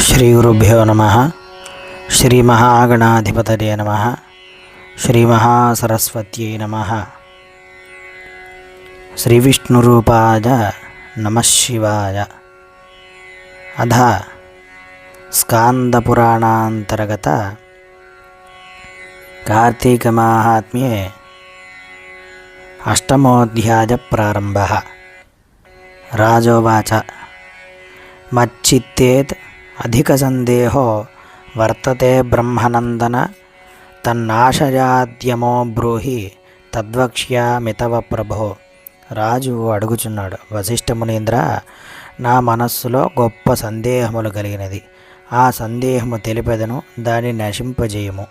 శ్రీ గురుభ్యో నమ. శ్రీ మహాగణాధిపతయే నమ. శ్రీ మహాసరస్వత్యై నమ. శ్రీ విష్ణురూపాయ నమశివాయ అధ స్కాందపురాణాంతర్గత కార్తీకమాహాత్మ్యే అష్టమోధ్యాయ ప్రారంభ. రాజోవాచ. మచ్చిత్తేత్ అధిక సందేహో వర్తతే బ్రహ్మనందన. తన్నాశయాద్యమో బ్రూహి తద్వక్ష్యామితవ ప్రభో. రాజు అడుగుచున్నాడు వశిష్ఠమునీంద్ర నా మనస్సులో గొప్ప సందేహములు కలిగినది. ఆ సందేహము తెలిపెదను దాన్ని నశింపజేయము.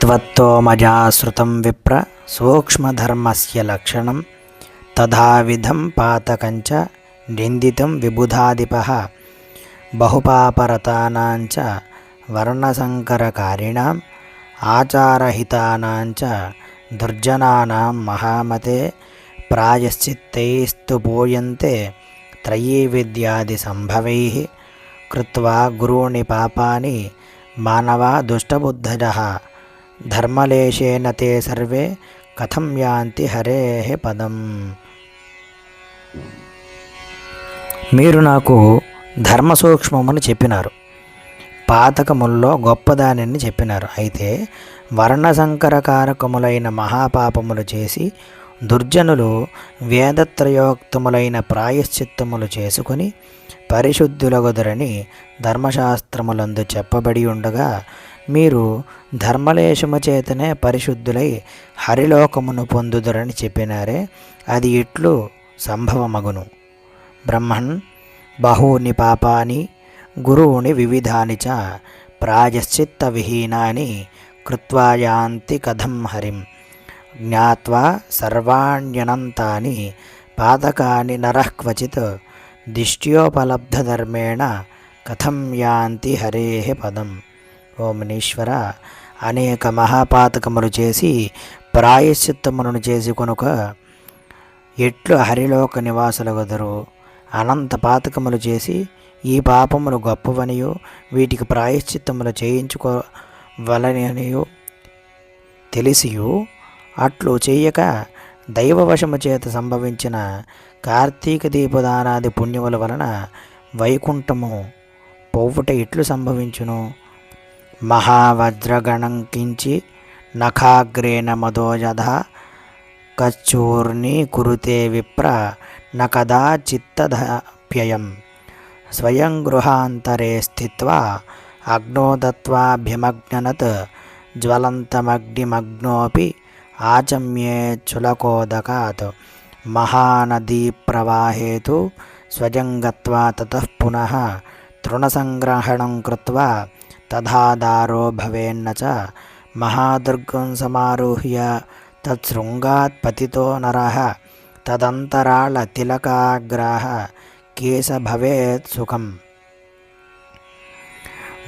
త్వత్తో మజాశ్రుతం విప్ర సూక్ష్మధర్మస్య లక్షణం తథావిధం పాతకంచ నిందితం విబుధాదిప బహుపాపరతానాంచ వర్ణసంకరకారిణాం ఆచారహితానాంచ దుర్జనానాం మహామతే ప్రాయశ్చిత్తైస్తు పూయంతే త్రయీ విద్యాది సంభవై కృత్వా గురూణి పాపాని మానవా దుష్టబుద్ధజ ధర్మలేశేన తే సర్వే కథం యాంతి హరే పదం. మీరు నాకు ధర్మ సూక్ష్మమని చెప్పినారు. పాతకముల్లో గొప్పదానిని చెప్పినారు. అయితే వర్ణసంకరకారకములైన మహాపాపములు చేసి దుర్జనులు వేదత్రయోక్తములైన ప్రాయశ్చిత్తములు చేసుకొని పరిశుద్ధులగుదరని ధర్మశాస్త్రములందు చెప్పబడి ఉండగా మీరు ధర్మలేశము చేతనే పరిశుద్ధులై హరిలోకమును పొందుదరని చెప్పినారే అది ఇట్లు సంభవమగును. బ్రహ్మన్ బహూని పాపాని గురువుని వివిధాని చ ప్రాయశ్చిత్త విహీనాని కృత్వా యాంతి కథం హరిం. జ్ఞావా సర్వాణ్యనంతాని పాతకాని నరః క్వచిత్ దిష్ట్యోపలబ్ధధర్మేణ కథం యాంతి హరే పదం. ఓ మునీశ్వర అనేక మహాపాతకములు చేసి ప్రాయశ్చిత్తములను చేసి కొనుక ఎట్లు హరిలోక నివాసుల వదరు అనంత పాతకములు చేసి ఈ పాపములు గొప్పవనియో వీటికి ప్రాయశ్చిత్తములు చేయించుకోవలనియో తెలిసియు. అట్లు చేయక దైవవశము చేత సంభవించిన కార్తీక దీపదానాది పుణ్యముల వలన వైకుంఠము పొవ్వుట ఇట్లు సంభవించును. మహావజ్రగణం కించి నఖాగ్రేణ మధోజధ కచ్చూర్ణి కురుతే విప్ర న కదా స్వయం గృహాంతరే స్థిత్వా అగ్నోదత్వాభ్యమగ్నత్ జ్వలంతమగ్నిమగ్నోపి ఆచమ్యే చులకోదకాత్. మహానదీప్రవాహేతు స్వజం గత్వా తతః పునః తృణసంగ్రహణం కృత్వా తథాదారో భవేన్న చ మహాదుర్గం సమారుహ్య తత్శృంగాత్ పతితో నరః. తదంతరాళ తిలకాగ్రహ కేశ భవేత్ సుఖం.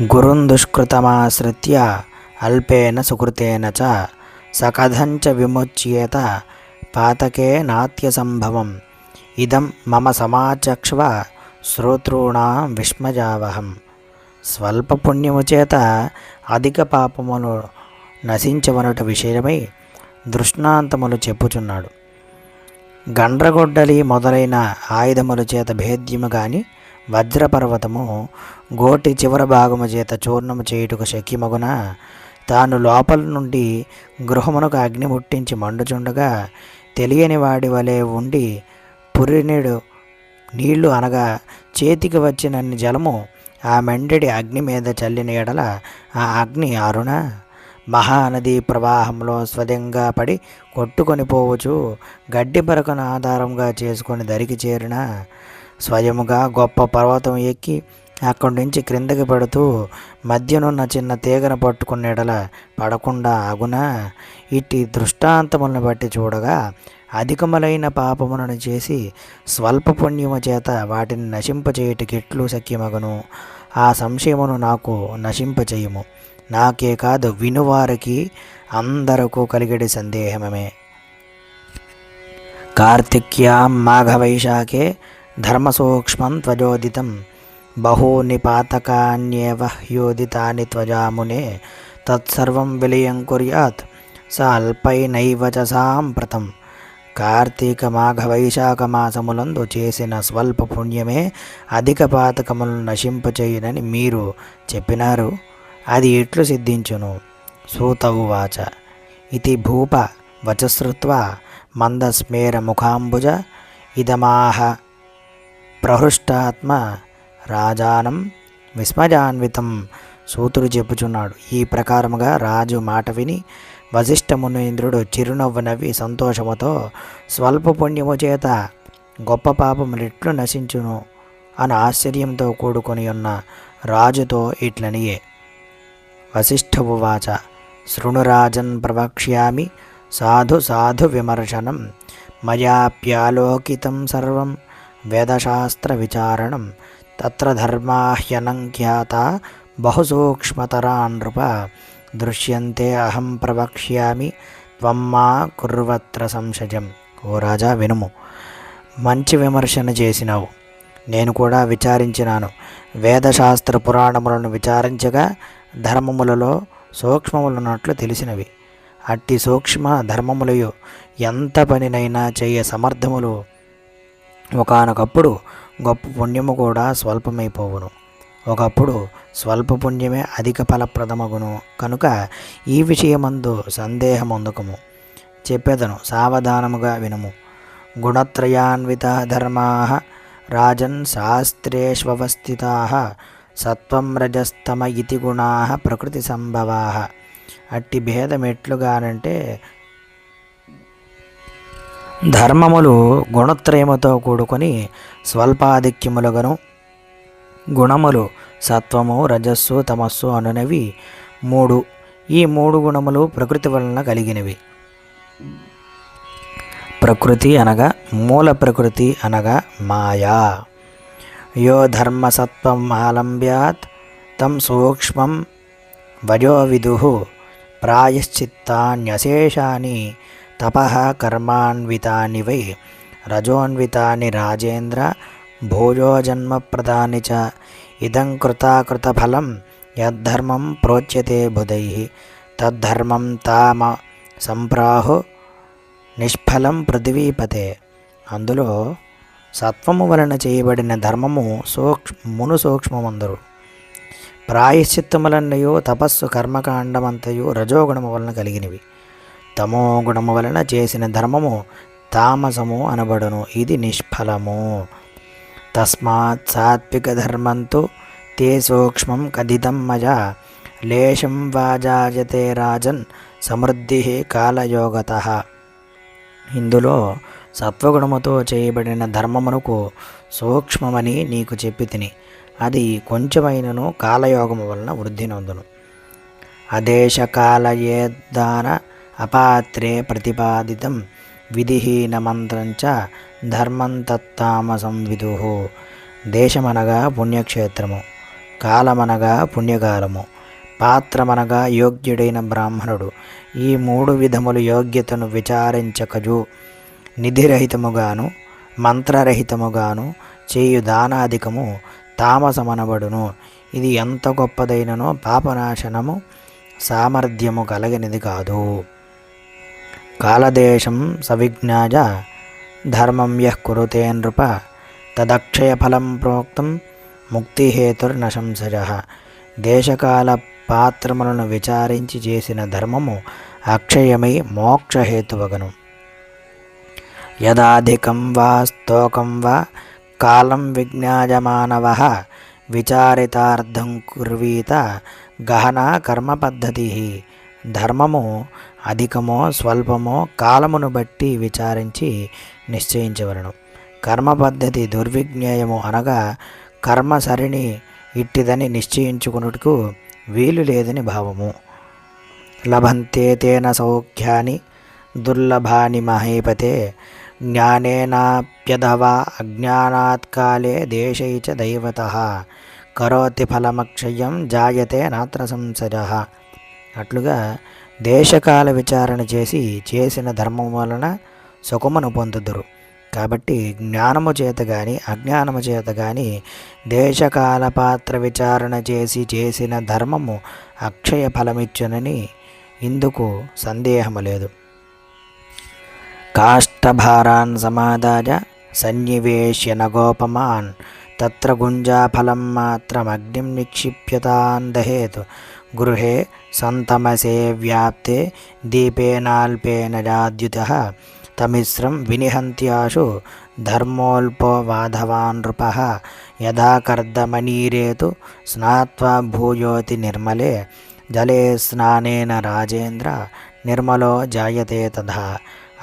గురుం దుష్కృతమాశ్రిత్య అల్పేన సుకృతేన చ సకథంచ విముచ్యేత పాతకే నాత్య సంభవం ఇదం మమ సమాచక్ష్వ శ్రోతॄణాం విష్మజావహం. స్వల్ప పుణ్యము చేత అధిక పాపములు నశించవనుట విషయమై దృష్టాంతములు చెప్పుచున్నాడు. గండ్రగొడ్డలి మొదలైన ఆయుధముల చేత భేద్యము గాని వజ్రపర్వతము గోటి చివర భాగము చేత చూర్ణము చేయుటకు శక్యమగున? తాను లోపల నుండి గృహమునకు అగ్ని ముట్టించి మండుచుండగా తెలియని వాడి వలె ఉండి పురినీడు నీళ్ళు అనగా చేతికి వచ్చినన్ని జలము ఆ మెండడి అగ్ని మీద చల్లిన ఎడల ఆ అగ్ని అరుణ మహానది ప్రవాహంలో స్వదంగా పడి కొట్టుకొని పోవచ్చు. గడ్డి పరకను ఆధారంగా చేసుకొని దరికి చేరిన స్వయముగా గొప్ప పర్వతం ఎక్కి అక్కడి నుంచి క్రిందకి పడుతూ మధ్యనున్న చిన్న తీగను పట్టుకున్న ఎడల పడకుండా ఆగున ఇట్టి దృష్టాంతములను బట్టి చూడగా అధికములైన పాపములను చేసి స్వల్ప పుణ్యము చేత వాటిని నశింపచేయుటకెట్లు శక్యమగను ఆ సంశయమును నాకు నశింపచేయము నాకే కాదు వినువారికి అందరకు కలిగడి సందేహమే. కార్తిక్యాం మాఘవైశాఖే ధర్మసూక్ష్మం త్వజోదితం. బహూని పాతకాన్యేవ హ్యోదితాని త్వజామునే. తత్సర్వం విలయం కుర్యాత్. స అల్పైనైవ చ సాంప్రతం. కార్తీక మాఘ వైశాఖ మాసములందు చేసిన స్వల్ప పుణ్యమే అధిక పాతకములను నశింపచేయునని మీరు చెప్పినారు. అది ఎట్లు సిద్ధించును? సూత ఉవాచ ఇది భూప వచశ్రుత్వా మందస్మేర ముఖాంబుజ ఇదమాహ ప్రహృష్టాత్మ రాజానం విస్మయాన్వితం సూతుడు చెప్పుచున్నాడు. ఈ ప్రకారముగా రాజు మాట విని వశిష్ఠ చిరునవ్వు నవ్వి సంతోషముతో స్వల్ప పుణ్యము చేత గొప్ప పాపములెట్లు నశించును అని ఆశ్చర్యంతో కూడుకొని ఉన్న రాజుతో ఇట్లనియే. వశిష్ఠువాచ శృణురాజన్ ప్రవక్ష్యామి. సాధు సాధు విమర్శనం. మయాప్యాలోకితం సర్వం. వేదశాస్త్ర విచారణం. తత్ర ధర్మాహ్యనంఖ్యాత బహుసూక్ష్మతరా నృప. దృశ్యంతే అహం ప్రవక్ష్యామి. త్వం మా కుర్వత్ర సంశయం ఓ రాజా వినుము. మంచి విమర్శన చేసినావు. నేను కూడా విచారించినాను. వేదశాస్త్ర పురాణములను విచారించగా ధర్మములలో సూక్ష్మములున్నట్లు తెలిసినవి. అట్టి సూక్ష్మ ధర్మములయు ఎంత పనినైనా చేయ సమర్థములు. ఒకనొకప్పుడు గొప్ప పుణ్యము కూడా స్వల్పమైపోవును. ఒకప్పుడు స్వల్ప పుణ్యమే అధిక ఫలప్రదమగును. కనుక ఈ విషయమందు సందేహమొందుకము. చెప్పేదను సావధానముగా వినుము. గుణత్రయాన్విత ధర్మా రాజన్ శాస్త్రేష్వస్థితా సత్వం రజస్తమ ఇతి గుణా ప్రకృతి సంభవా అట్టి భేదం ఎట్లుగానంటే ధర్మములు గుణత్రయముతో కూడుకొని స్వల్పాధిక్యములుగను గుణములు సత్వము రజస్సు తమస్సు అనునవి మూడు. ఈ మూడు గుణములు ప్రకృతి వలన కలిగినవి. ప్రకృతి అనగా మూల ప్రకృతి అనగా మాయా. యో ధర్మసత్వం ఆలంబ్యాత్ తం సూక్ష్మం వజో విదు ప్రాయశ్చిత్తాన్యశేషాని తప కర్మాన్వితాని వై రజోన్వితాని రాజేంద్ర భోజోజన్మప్రదాని చ ఇదం కృతాకృతఫలం యద్ధర్మం ప్రోచ్యతే బుధై తద్ధర్మం తామ సంప్రాహు నిష్ఫలం పృథివీపతే అందులో సత్వము వలన చేయబడిన ధర్మము సూక్ష్ మును సూక్ష్మమందరు. ప్రాయశ్చిత్తములన్నయో తపస్సు కర్మకాండమంతయు రజోగుణము వలన కలిగినవి. తమో గుణము వలన చేసిన ధర్మము తామసము అనబడును. ఇది నిష్ఫలము. తస్మాత్ సాత్విక ధర్మంతో తే సూక్ష్మం కథితం మజా. లేశం వాజాయతే రాజన్ సమృద్ధి కాలయోగత. ఇందులో సత్వగుణముతో చేయబడిన ధర్మమునకు సూక్ష్మమని నీకు చెప్పి తిని అది కొంచెమైనను కాలయోగము వలన వృద్ధి నొందును. అదేశకాలయేదాన అపాత్రే ప్రతిపాదితం విధిహీనమంత్రంచ ధర్మం తత్తామసం విదు. దేశమనగా పుణ్యక్షేత్రము కాలమనగా పుణ్యకాలము పాత్రమనగా యోగ్యుడైన బ్రాహ్మణుడు ఈ మూడు విధములు యోగ్యతను విచారించకజు. నిధిరహితముగాను మంత్రరహితముగాను చేయు దానాధికము తామసమనబడును. ఇది ఎంత గొప్పదైననో పాపనాశనము సామర్థ్యము కలిగినది కాదు. కాలదేశం సవిజ్ఞాయ ధర్మం యః కురుతే నృప తదక్షయఫలం ప్రోక్తం ముక్తిహేతుర్నశంసజ. దేశకాల పాత్రములను విచారించి చేసిన ధర్మము అక్షయమై మోక్షహేతువగను. యదాధికం వా స్తోకం వా కాలం విజ్ఞాయమానవ విచారితార్థం కుర్వీత గహనా కర్మ పద్ధతి ధర్మము అధికమో స్వల్పమో కాలమును బట్టి విచారించి నిశ్చయించవలను. కర్మ పద్ధతి దుర్విజ్ఞేయము అనగా కర్మ సరిని ఇట్టిదని నిశ్చయించుకున్నట్టుకు వీలు లేదని భావము. లభంతే తేన సౌఖ్యాని దుర్లభాని మహేపతే జ్ఞానేనాప్యధవా అజ్ఞానాత్ కాలే దేశై చ దైవత కరోతి ఫలమక్షయం జాయతే నాత్ర సంశయ అట్లుగా దేశకాల విచారణ చేసి చేసిన ధర్మం వలన సుఖమును పొందుదురు. కాబట్టి జ్ఞానము చేత కానీ అజ్ఞానము చేత కానీ దేశకాల పాత్ర విచారణ చేసి చేసిన ధర్మము అక్షయ ఫలమిచ్చునని ఇందుకు సందేహము లేదు. కాష్టభారాన్ సమాదాయ సన్నివేశ్య నగోపమాన్ తత్ర గుంజాఫలం మాత్రమగ్నిం నిక్షిప్యతాన్ దహేతు గృహే సంతమసే వ్యాప్తే దీపేనాల్పేన జాద్యుత తమిశ్రం వినిహంత్యాశు ధర్మోల్పో వాధవాన్ నృప యథా కర్దమనీరేతు స్నాత్వా భూయోతి నిర్మలే జలే స్నానేన రాజేంద్ర నిర్మలో జాయతే తథా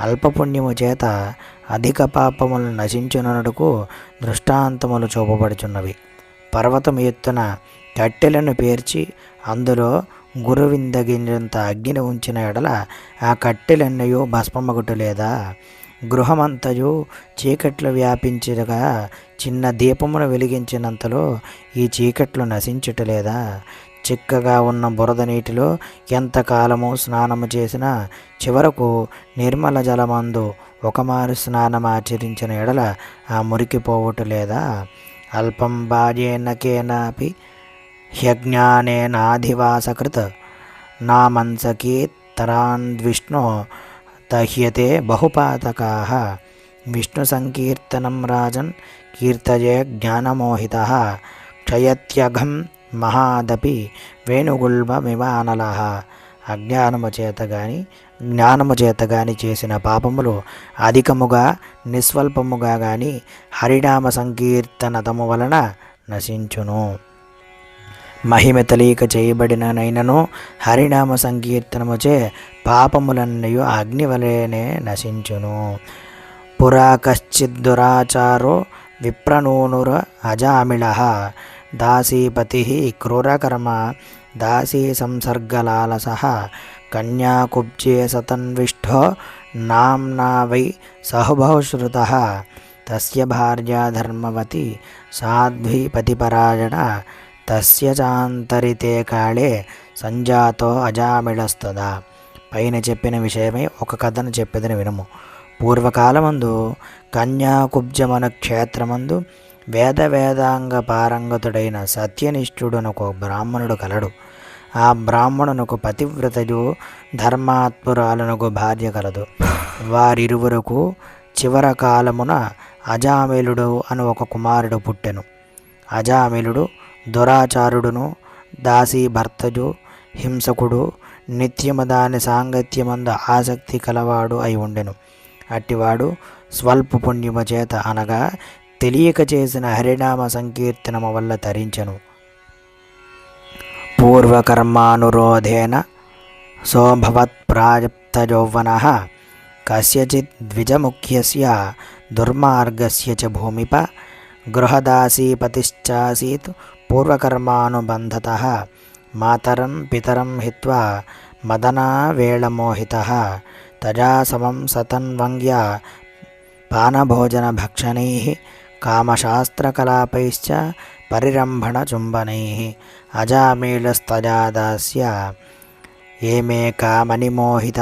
అల్పపుణ్యము చేత అధిక పాపములు నశించునడుకు దృష్టాంతములు చూపబడుచున్నవి. పర్వతం ఎత్తున కట్టెలను పేర్చి అందులో గురువిందగింజంత అగ్నిని ఉంచిన ఎడల ఆ కట్టెలన్నయో భస్మమగుట లేదా? గృహమంతయు చీకట్లు వ్యాపించగా చిన్న దీపమును వెలిగించినంతలో ఈ చీకట్లు నశించుట లేదా? చిక్కగా ఉన్న బురద నీటిలో ఎంతకాలము స్నానము చేసినా చివరకు నిర్మల జలమందు ఒకమారు స్నానం ఆచరించిన ఎడల ఆ మురికిపోవుట లేదా? అల్పం బాధ్యేన కేనాపి హ్యజ్ఞానేనాధివాసకృత్ నామంసకీత్తరాన్విష్ణు దహ్యతే బహుపాతకా. విష్ణు సంకీర్తనం రాజన్ కీర్తయే జ్ఞానమోహిత. క్షయత్యఘం మహాదపి వేణుగుల్మమివానల అజ్ఞానము చేత గాని జ్ఞానము చేత గాని చేసిన పాపములు అధికముగా నిస్వల్పముగా గాని హరినామ సంకీర్తనతము వలన నశించును. మహిమ తెలియక చేయబడిన నైనను హరినామ సంకీర్తనముచే పాపములన్నయు అగ్ని వలెనే నశించును. పురా కశ్చిద్దురాచారో విప్రనూనుర అజామిళ దాసీపతి క్రూరకర్మ దాసీ సంసర్గలాలస కన్యాకుబ్జే సతన్విష్ఠో నామ్నా వై సహుబహుశ్రుత తస్య భార్యాధర్మవతి ధర్మవతి సాధ్వీపతిపరాయణ తస్య చాంతరితే కాళే సంజాతో అజామిళస్తుదా. పైన చెప్పిన విషయమై ఒక కథను చెప్పేదని వినము. పూర్వకాలమందు కన్యాకుబ్జమన క్షేత్రమందు వేద వేదాంగ పారంగతుడైన సత్యనిష్ఠుడునకు బ్రాహ్మణుడు కలడు. ఆ బ్రాహ్మణునకు పతివ్రతయు ధర్మాత్మురాలనకు భార్య కలదు. వారిరువురకు చివర కాలమున అజామిలుడు అని ఒక కుమారుడు పుట్టెను. అజామిలుడు దురాచారుడును దాసీ భర్తజు హింసకుడు నిత్యము దాని సాంగత్యమందు ఆసక్తి కలవాడు అయి ఉండెను. అట్టివాడు స్వల్ప పుణ్యము చేత అనగా తెలియక చేసిన హరినామ సంకీర్తనము వల్ల తరించను. పూర్వకర్మానురోధేన సోభవత్ప్రాప్తయౌవన కస్యచిత్ ద్విజముఖ్యస్య దుర్మార్గస్య చ భూమిప గృహదాసీపతిశ్చాసీత్ పూర్వకర్మానుబంధత మాతరం పితరం హిత్వా మదనావేళమోహిత తజా సమం సతన్వంగ్య పానభోజనభక్షణై కామశాస్త్రకలాపైశ్చ పరిరంభణచుంబనై అజామీళస్తజాదాస్య ఏమే కామనిమోహిత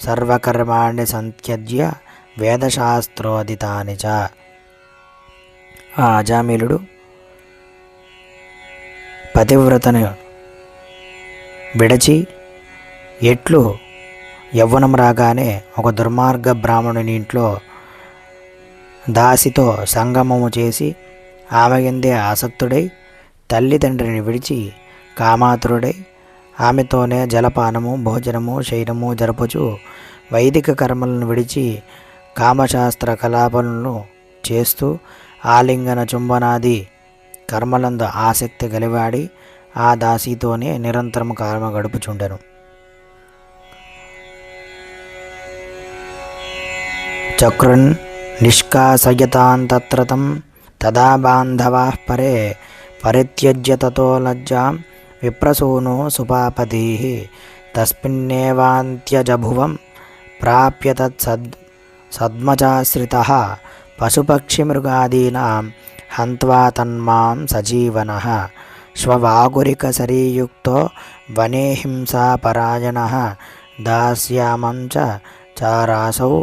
సర్వకర్మాణి సంత్యజ్య వేదశాస్త్రోదితాని చ ఆ అజామీలుడు పతివ్రతను విడచి ఎట్లు యవ్వనం రాగానే ఒక దుర్మార్గ బ్రాహ్మణుని ఇంట్లో దాసితో సంగమము చేసి ఆమెగిందే ఆసక్తుడై తల్లిదండ్రిని విడిచి కామాతురుడై ఆమెతోనే జలపానము భోజనము శయనము జరపచు వైదిక కర్మలను విడిచి కామశాస్త్ర కలాపలను చేస్తూ ఆలింగన చుంబనాది కర్మలందు ఆసక్తి గలివాడి ఆ దాసితోనే నిరంతరం కర్మ గడుపుచుండెను. చక్రున్ నిష్కాసయతాన్ తత్రతం తదా బాంధవా పరే పరిత్యజ్య తతో లజ్జాం విప్రసూనో సుపాపతి తస్మిన్నేవాంత్యజభువం ప్రాప్య తత్సద్ సద్మచాశ్రిత పశుపక్షిమృగాదీనాం హంత్వా తన్మాం సజీవన శ్వవాగురికసరీయుక్తో వనే హింసాపరాయణ దాస్యామం చ చారాసౌ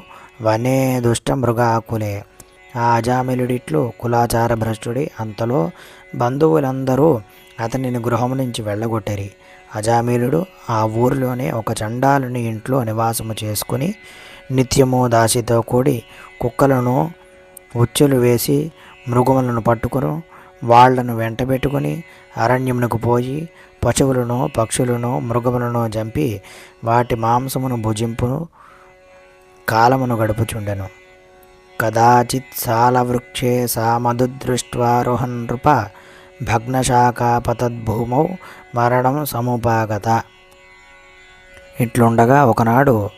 వనే దుష్టమృగాకులే ఆ అజామిలుడిట్లు కులాచార భ్రష్టుడి అంతలో బంధువులందరూ అతనిని గృహం నుంచి వెళ్ళగొట్టరి. అజామిలుడు ఆ ఊరిలోనే ఒక చండాలుని ఇంట్లో నివాసము చేసుకుని నిత్యము దాసితో కూడి కుక్కలను ఉచ్చులు వేసి మృగములను పట్టుకుని వాళ్ళను వెంటబెట్టుకుని అరణ్యమునకు పోయి పశువులను పక్షులను మృగములను చంపి వాటి మాంసమును భుజింపును కాలమును గడుపుచుండెను. కదాచిత్ సాలవృక్షే సా మధుదృష్ట్వారోహన్ నృప భగ్నశాఖాపతద్భూమౌ మరణం సముపాగత. ఇట్లుండగా ఒకనాడు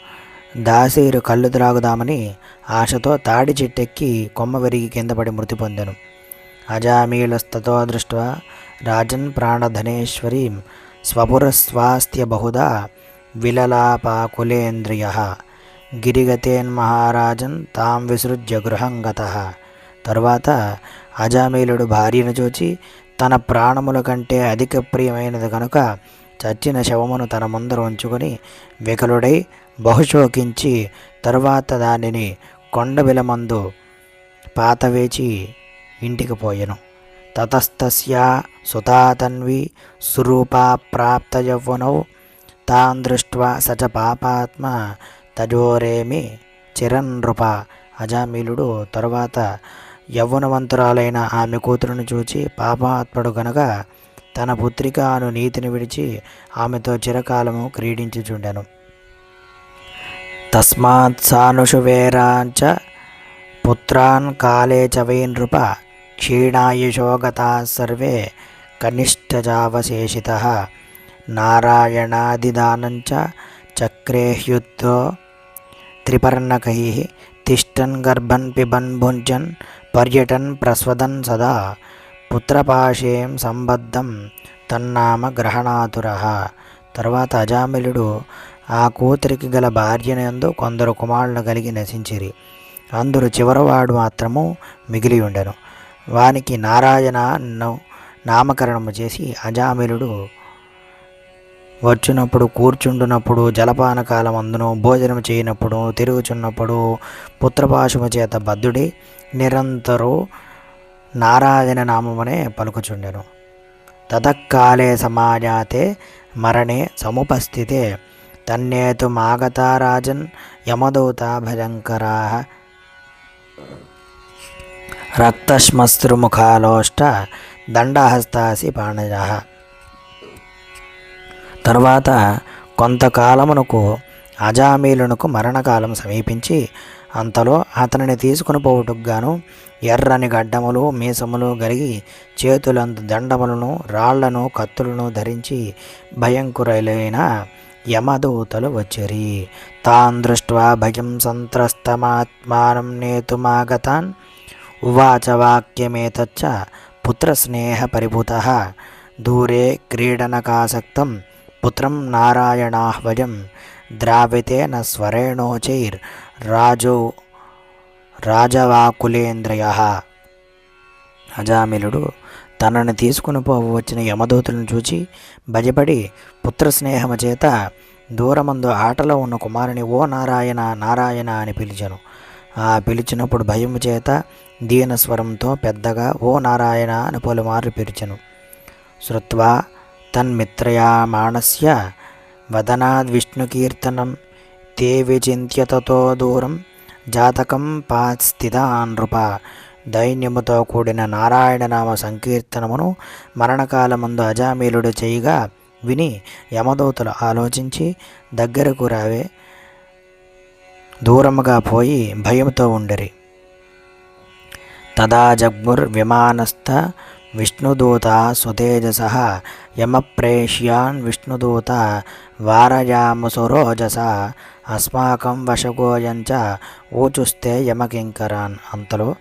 దాసీరు కళ్ళు త్రాగుదామని ఆశతో తాడి చెట్టెక్కి కొమ్మ విరిగి కింద పడి మృతి పొందెను. అజామీలస్తతో దృష్ట్వా రాజన్ ప్రాణధనేశ్వరీం స్వపురస్వాస్థ్య బహుదా విలలాపాకులేంద్రియ. గిరిగతేన్ మహారాజన్ తాం విసృజ్య గృహం గత. తరువాత అజామీలుడు భార్యను చూచి తన ప్రాణముల కంటే అధిక ప్రియమైనది కనుక చచ్చిన శవమును తన ముందర ఉంచుకొని వికలుడై బహుశోకించి తరువాత దానిని కొండబిలమందు పాతవేచి ఇంటికి పోయెను. తతస్తస్యా సుతాతన్వి సురూపా ప్రాప్త యవ్వనౌ. తాన్ దృష్ట్వా సచ పాపాత్మ తజోరేమి చిరన్ృప అజామిలుడు తరువాత యవ్వనవంతురాలైన ఆమె కూతురును చూచి పాపాత్ముడు గనక తన పుత్రిక అను నీతిని విడిచి ఆమెతో చిరకాలము క్రీడించుచుండెను. తస్మాత్ సానుషు వేరాంచ పుత్రాన్ కాలే చ వై నృప క్షీణాయుషోగతా సర్వే కనిష్టజావశేషిత. నారాయణాదిదానంచ చక్రేహ్యుద్ధో త్రిపర్ణకై తిష్టన్ గర్భన్ పిబన్ భుంజన్ పర్యటన్ ప్రస్వదన్ సదా పుత్రపాశేం సంబద్ధం తన్నామ గ్రహణాతుర తర్వాత అజామిలుడు ఆ కూతురికి గల భార్యనందు కొందరు కుమారులు కలిగి నశించిరి. అందరు చివరవాడు మాత్రము మిగిలి ఉండెను. వానికి నారాయణ నామకరణము చేసి అజామిలుడు వచ్చినప్పుడు కూర్చుండునప్పుడు జలపాన కాలం అందును భోజనం చేయనప్పుడు తిరుగుచున్నప్పుడు పుత్రపాశము చేత బద్ధుడి నిరంతరు నారాయణ నామమునే పలుకుచుండెను. తతకాలే సమాజాతే మరణే సముపస్థితే. తన్నేతు మాగతారాజన్ యమదూత భయంకరా రక్తశ్మశ్రుముఖాలోష్ట దండహస్తాసి పాణజ. తర్వాత కొంతకాలమునకు అజామీలునకు మరణకాలం సమీపించి అంతలో అతనిని తీసుకుని పోవుటకు గాను ఎర్రని గడ్డములు మీసములు కలిగి చేతులంత దండములను రాళ్ళను కత్తులను ధరించి భయంకురైన యమదూతలు వచ్చిరి. తాన్ దృష్ట్వా భయం సంత్రస్తమాత్మానం నేతుమాగతాన్. ఉవాచ వాక్యమేతచ్చ పుత్రస్నేహ పరిభూత దూరే క్రీడనకాసక్తం పుత్రం నారాయణాహ్వజం ద్రావితేన స్వరేణోచైర్ రాజో రాజవాకులేంద్రయ అజామిలుడు తనని తీసుకుని పోవ వచ్చిన యమదూతులను చూచి భయపడి పుత్ర స్నేహము చేత దూరమందు ఆటలో ఉన్న కుమారుని ఓ నారాయణ నారాయణ అని పిలిచెను. ఆ పిలిచినప్పుడు భయము చేత దీనస్వరంతో పెద్దగా ఓ నారాయణ అని పలుమార్లు పిలిచెను. శ్రుత్వా తన్మిత్రయామాణస్య వదనాద్విష్ణుకీర్తనం తే విచింత్య తతో దూరం జాతకం పాస్థితా నృప దైన్యముతో కూడిన నారాయణనామ సంకీర్తనమును మరణకాలముందు అజామీలుడు చేయగా విని యమదూతలు ఆలోచించి దగ్గరకు రావే। దూరముగా పోయి భయంతో ఉండరి। తదా జగ్ముర్ విమానస్థ విష్ణుదూత సుతేజస యమప్రేష్యాన్ విష్ణుదూత వారయాముసురోజస అస్మాకం వశగోయంచ ఊచుస్తే యమకింకరాన్ అంతలో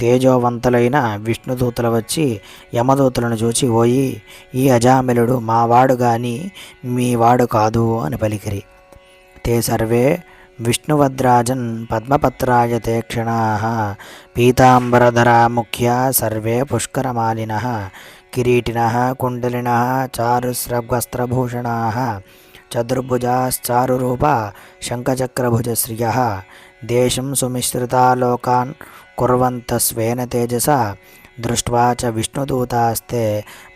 తేజోవంతులైన విష్ణుదూతలు వచ్చి యమదూతలను చూచి ఓయి ఈ అజామిలుడు మావాడు గాని మీవాడు కాదు అని పలికిరి. తే సర్వే విష్ణువద్రాజన్ పద్మపత్రాయ తే క్షణా పీతాంబరధరా ముఖ్యా సర్వే పుష్కరమాలిన కిరీటిన కుండలిన చారుస్రవస్త్రభూషణా చతుర్భుజాశ్చారురూప శంఖచక్రభుజశ్రియ దేశం సుమిశ్రితా లోకాన్ కుర్వంత స్వేన తేజస దృష్ట్వా చ విష్ణుదూతాస్తే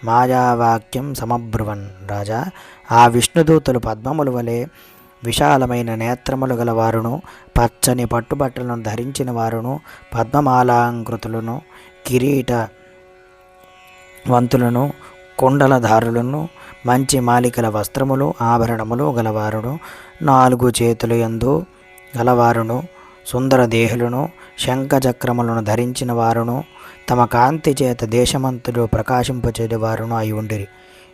మాయావాక్యం సమబ్రువన్ రాజా ఆ విష్ణుదూతలు పద్మముల వలె విశాలమైన నేత్రములు గలవారును పచ్చని పట్టుబట్టలను ధరించిన వారును పద్మమాలాంకృతులను కిరీట వంతులను కుండలధారులను మంచి మాలికల వస్త్రములు ఆభరణములు గలవారును నాలుగు చేతుల యందు గలవారును సుందర దేహులను శంఖచక్రములను ధరించిన వారును తమ కాంతి చేత దేశమంతుడు ప్రకాశింపచేవారును అయి ఉండిరి.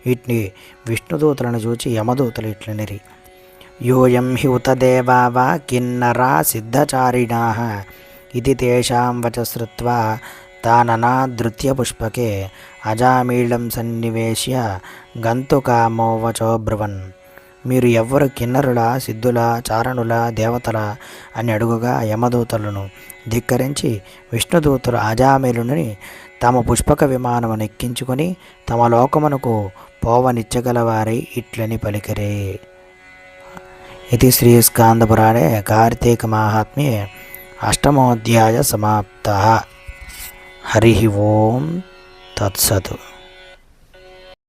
ఇట్ని విష్ణుదూతలను చూచి యమదూతలు ఇట్లనిరి. యూయం హి ఉతదేవా వా కిన్నరా సిద్ధచారిణా ఇది తేషాం వచ శ్రుత్వా తాననాదృత్య పుష్పకే అజామీళం సన్నివేశ్య గంతుకామో వచోబ్రువన్ మీరు ఎవ్వరు కిన్నరుల సిద్ధుల చారణుల దేవతల అని అడుగుగా యమదూతలను ధిక్కరించి విష్ణుదూతలు అజామీలుని తమ పుష్పక విమానమును ఎక్కించుకొని తమ లోకమునకు పోవనిచ్చగలవారై ఇట్లని పలికరే. ఇది శ్రీ స్కాందపురాణే కార్తీక మాహాత్మ్యే అష్టమోధ్యాయ సమాప్త హరి ఓం తత్సతు